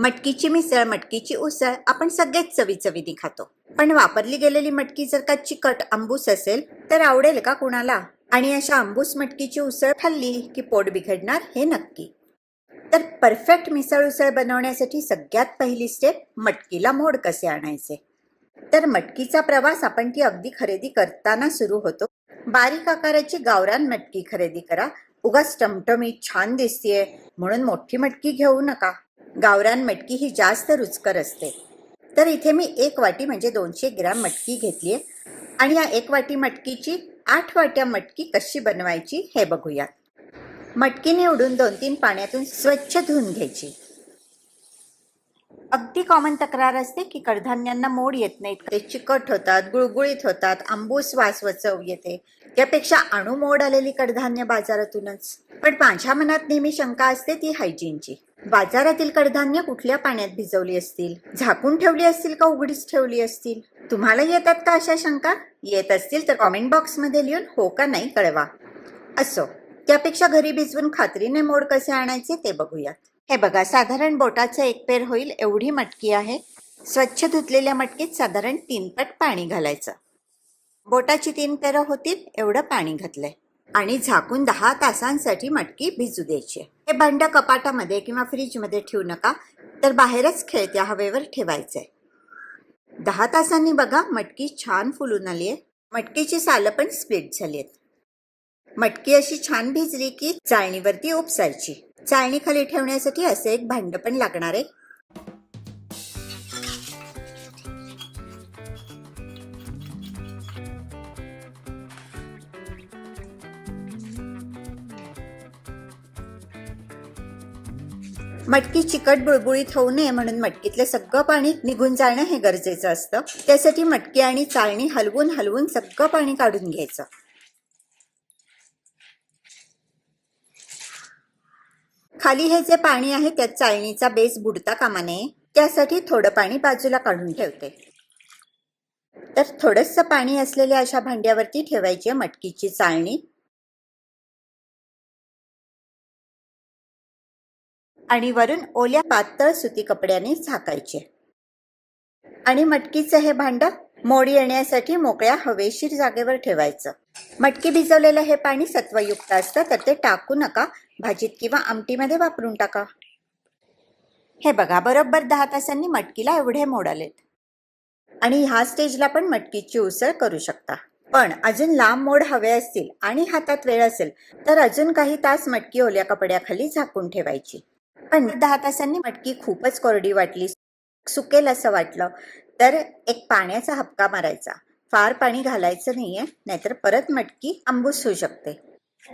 मटकीची मिसळ मटकीची उसळ आपण सगळेच चवी चवीने खातो. पण वापरली गेलेली मटकी जर का चिकट आंबूस असेल तर आवडेल का कुणाला? आणि अशा आंबूस मटकीची उसळ खाल्ली की पोट बिघडणार हे नक्की. तर परफेक्ट मिसळ उसळ बनवण्यासाठी सगळ्यात पहिली स्टेप मटकीला मोड कसे आणायचे? तर मटकीचा प्रवास आपण ती अगदी खरेदी करताना सुरू होतो. बारीक आकाराची गावरान मटकी खरेदी करा. उगाच टमटमीत छान दिसतीये. म्हणून मोठी मटकी घेऊ नका. गावरान मटकी ही जास्त रुचकर असते. तर इथे मी एक वाटी म्हणजे दोनशे ग्रॅम मटकी घेतली आहे आणि या एक वाटी मटकीची आठ वाट्या मटकी कशी बनवायची हे बघूयात मटकी निवडून दोन तीन पाण्यातून स्वच्छ धुवून घ्यायची. अगदी कॉमन तक्रार असते की कडधान्यांना मोड येत नाहीत ते चिकट होतात गुळगुळीत होतात आंबूस वास चव येते. त्यापेक्षा अणू मोड आलेली कडधान्य बाजारातूनच. पण माझ्या मनात नेहमी शंका असते ती हायजीनची बाजारातील कडधान्य कुठल्या पाण्यात भिजवली असतील? झाकून ठेवली असतील का उघडीच ठेवली असतील? तुम्हाला येतात का अशा शंका? येत असतील तर कॉमेंट बॉक्समध्ये लिहून हो का नाही कळवा. असो त्यापेक्षा घरी भिजवून खात्रीने मोड कसे आणायचे ते बघूयात. हे बघा साधारण बोटाचं एक पेर होईल एवढी मटकी आहे. स्वच्छ धुतलेल्या मटकीत साधारण तीन पट पाणी घालायचं. बोटाची तीन पेरं होतील एवढं पाणी घातलंय. आणि झाकून दहा तासांसाठी मटकी भिजू द्यायची. हे भांड कपाटामध्ये किंवा फ्रीजमध्ये ठेवू नका तर बाहेरच खेळत्या हवेवर ठेवायचं आहे दहा तासांनी बघा मटकी छान फुलून आली आहे. मटकीची सालं पण स्प्लिट झाली आहेत मटकी अशी छान भिजली की चाळणीवरती उपसायची चाळणी खाली ठेवण्यासाठी असं एक भांड पण लागणार आहे. मटकी चिकट बुळबुळीत होऊ नये म्हणून मटकीतलं सगळं पाणी निघून जाणं हे गरजेचं असतं. त्यासाठी मटकी आणि चाळणी हलवून हलवून सगळं पाणी काढून घ्यायचं. खाली हे जे पाणी आहे त्यात चाळणीचा बेस बुडता कामा नये. त्यासाठी थोडं पाणी बाजूला काढून ठेवते. तर थोडंसं पाणी असलेल्या अशा भांड्यावरती ठेवायची मटकीची चाळणी. आणि वरून ओल्या पातळ सुती कपड्याने झाकायचे. आणि मटकीचं हे भांड मोड येण्यासाठी मोकळ्या हवेशीर जागेवर ठेवायचं. मटकी भिजवलेलं हे पाणी सत्वयुक्त असतं तर ते टाकू नका. भाजीत किंवा आमटीमध्ये वापरून टाका. हे बघा बरोबर दहा तासांनी मटकीला एवढे मोड आलेत. आणि ह्या स्टेजला पण मटकीची उसळ करू शकता. पण अजून लांब मोड हवे असतील आणि हातात वेळ असेल तर अजून काही तास मटकी ओल्या कपड्याखाली झाकून ठेवायची. पण दहा तासांनी मटकी खूपच कोरडी वाटली. सुकेल असं वाटलं. तर एक पाण्याचा हपका मारायचा. फार पाणी घालायचं नाहीये नाहीतर परत मटकी आंबूस होऊ शकते.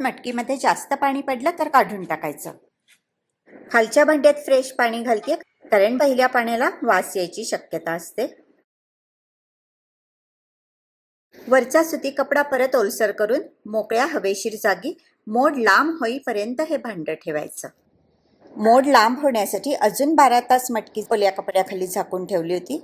मटकीमध्ये जास्त पाणी पडलं तर काढून टाकायचं. खालच्या भांड्यात फ्रेश पाणी घालते कारण पहिल्या पाण्याला वास यायची शक्यता असते. वरचा सुती कपडा परत ओलसर करून मोकळ्या हवेशीर जागी मोड लांब होईपर्यंत हे भांड ठेवायचं. मोड लांब होण्यासाठी अजून बारा तास मटकी ओल्या कपड्याखाली झाकून ठेवली होती.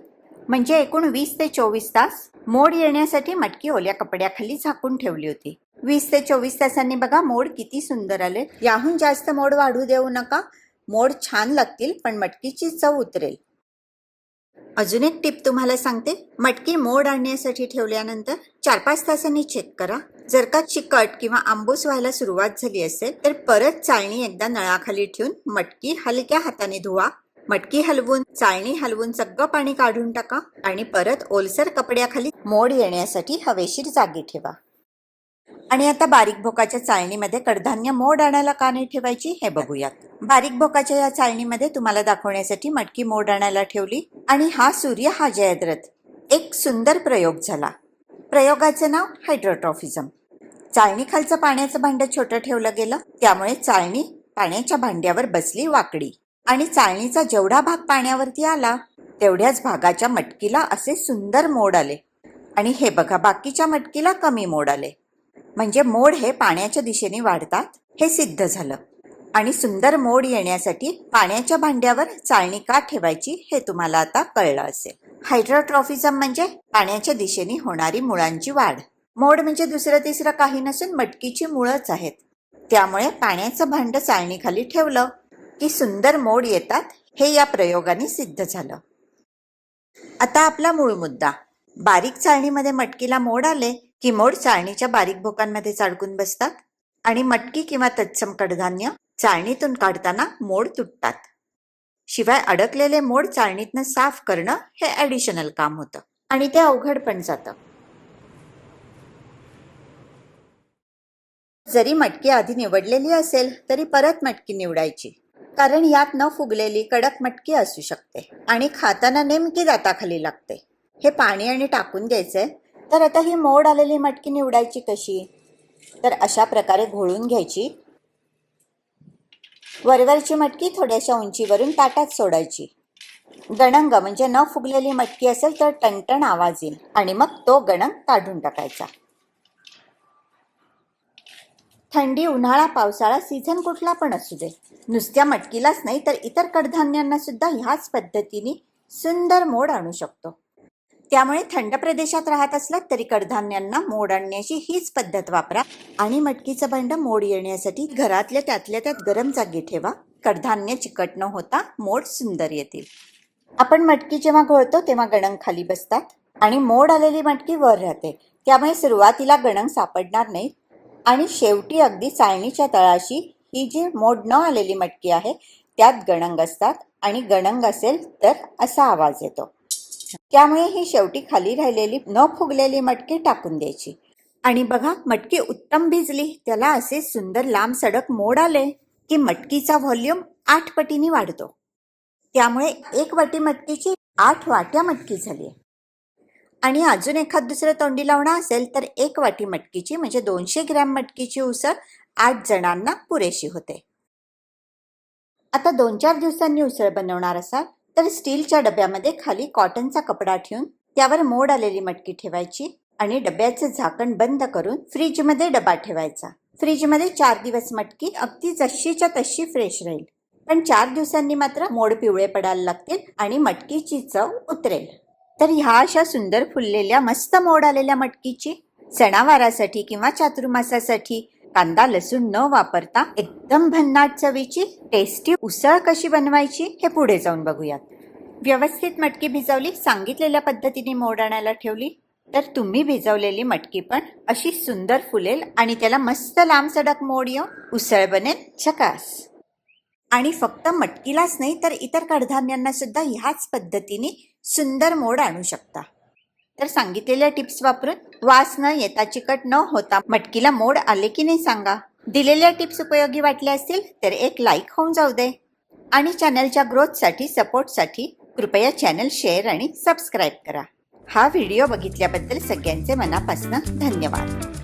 म्हणजे एकूण वीस ते चोवीस तास मोड येण्यासाठी मटकी ओल्या कपड्याखाली झाकून ठेवली होती. वीस ते चोवीस तासांनी बघा मोड किती सुंदर आले. याहून जास्त मोड वाढू देऊ नका. मोड छान लागतील पण मटकीची चव उतरेल. अजून एक टिप तुम्हाला सांगते. मटकी मोड आणण्यासाठी ठेवल्यानंतर चार पाच तासांनी चेक करा. जर का चिकट किंवा आंबूस व्हायला सुरुवात झाली असेल तर परत चाळणी एकदा नळाखाली ठेवून मटकी हलक्या हाताने धुवा. मटकी हलवून चाळणी हलवून सगळं पाणी काढून टाका आणि परत ओलसर कपड्याखाली मोड येण्यासाठी हवेशीर जागी ठेवा. आणि आता बारीक भोकाच्या चाळणीमध्ये कडधान्य मोड आणायला का नाही ठेवायची हे बघूयात. बारीक भोकाच्या या चाळणीमध्ये तुम्हाला दाखवण्यासाठी मटकी मोड आणायला ठेवली आणि हा सूर्य हा जयद्रथ. एक सुंदर प्रयोग झाला. प्रयोगाचं नाव हायड्रोट्रॉफिझम. चाळणीखालचं पाण्याचं भांड छोटं ठेवलं गेलं त्यामुळे चाळणी पाण्याच्या भांड्यावर बसली वाकडी. आणि चाळणीचा जेवढा भाग पाण्यावरती आला तेवढ्याच भागाच्या मटकीला असे सुंदर मोड आले. आणि हे बघा बाकीच्या मटकीला कमी मोड आले. म्हणजे मोड हे पाण्याच्या दिशेने वाढतात हे सिद्ध झालं. आणि सुंदर मोड येण्यासाठी पाण्याच्या भांड्यावर चाळणी का ठेवायची हे तुम्हाला आता कळलं असेल. हायड्रोट्रॉफिझम म्हणजे पाण्याच्या दिशेने होणारी मुळांची वाढ. मोड म्हणजे दुसरं तिसरं काही नसून मटकीची मुळंच आहेत. त्यामुळे पाण्याचं भांड चाळणीखाली ठेवलं की सुंदर मोड येतात हे या प्रयोगाने सिद्ध झालं. आता आपला मूळ मुद्दा. बारीक चाळणीमध्ये मटकीला मोड आले की मोड चाळणीच्या बारीक भोकांमध्ये चाडकून बसतात आणि मटकी किंवा तत्सम कडधान्य चाळणीतून काढताना मोड तुटतात. शिवाय अडकलेले मोड चाळणीतनं साफ करणं हे ॲडिशनल काम होतं आणि ते अवघड पण जातं. जरी मटकी आधी निवडलेली असेल तरी परत मटकी निवडायची. कारण यात न फुगलेली कडक मटकी असू शकते आणि खाताना नेमकी दाताखाली लागते. हे पाणी आणि टाकून द्यायचंय तर आता ही मोड आलेली मटकी निवडायची कशी? तर अशा प्रकारे घोळून घ्यायची. वरवरची मटकी थोड्याशा उंचीवरून ताटात सोडायची. गणंग म्हणजे न फुगलेली मटकी असेल तर टणटण आवाज येईल आणि मग तो गणंग काढून टाकायचा. थंडी उन्हाळा पावसाळा सीझन कुठला पण असू दे. नुसत्या मटकीलाच नाही तर इतर कडधान्यांना सुद्धा ह्याच पद्धतीने सुंदर मोड आणू शकतो. त्यामुळे थंड प्रदेशात राहत असलात तरी कडधान्यांना मोड आणण्याची हीच पद्धत वापरा. आणि मटकीचं भांड मोड येण्यासाठी घरातल्या त्यातल्या त्यात गरम जागी ठेवा. कडधान्य चिकट न होता मोड सुंदर येतील. आपण मटकी जेव्हा घोळतो तेव्हा गणंग खाली बसतात आणि मोड आलेली मटकी वर राहते. त्यामुळे सुरुवातीला गणंग सापडणार नाहीत आणि शेवटी अगदी चाळणीच्या तळाशी ही जी मोड न आलेली मटकी आहे त्यात गणंग असतात. आणि गणंग असेल तर असा आवाज येतो. त्यामुळे ही शेवटी खाली राहिलेली न फुगलेली मटकी टाकून द्यायची. आणि बघा मटकी उत्तम भिजली. त्याला असे सुंदर लांब सडक मोड आले की मटकीचा व्हॉल्यूम आठ पटीने वाढतो. त्यामुळे एक वाटी मटकीची आठ वाट्या मटकी झाली आणि अजून एखाद दुसरं तोंडी लावणं असेल तर एक वाटी मटकीची म्हणजे दोनशे ग्रॅम मटकीची उसळ आठ जणांना पुरेशी होते. आता दोन चार दिवसांनी उसळ बनवणार असाल. तर स्टीलच्या डब्यामध्ये खाली कॉटनचा कपडा ठेवून त्यावर मोड आलेली मटकी ठेवायची आणि डब्याचे झाकण बंद करून फ्रीजमध्ये डबा ठेवायचा. फ्रीजमध्ये चार दिवस मटकी अगदी जशीच्या तशी फ्रेश राहील. पण चार दिवसांनी मात्र मोड पिवळे पडायला लागतील आणि मटकीची चव उतरेल. तर ह्या अशा सुंदर फुललेल्या मस्त मोड आलेल्या मटकीची सणावारासाठी किंवा चातुर्मासासाठी कांदा लसूण न वापरता एकदम भन्नाट चवीची टेस्टी उसळ कशी बनवायची हे पुढे जाऊन बघूयात. व्यवस्थित मटकी भिजवली सांगितलेल्या पद्धतीने मोड आणायला ठेवली. तर तुम्ही भिजवलेली मटकी पण अशी सुंदर फुलेल आणि त्याला मस्त लांब सडक मोड येऊन उसळ बनेल चकास आणि फक्त मटकीलाच नाही तर इतर कडधान्यांना सुद्धा ह्याच पद्धतीने सुंदर मोड आणू शकता. तर सांगितलेल्या टिप्स वापरून वास न येता चिकट न होता मटकीला मोड आले की नाही सांगा. दिलेल्या टिप्स उपयोगी वाटल्या असतील तर एक लाईक होऊन जाऊ दे. आणि चॅनलच्या ग्रोथसाठी सपोर्टसाठी कृपया चॅनल शेअर आणि सबस्क्राईब करा. हा व्हिडिओ बघितल्याबद्दल सगळ्यांचे मनापासून धन्यवाद.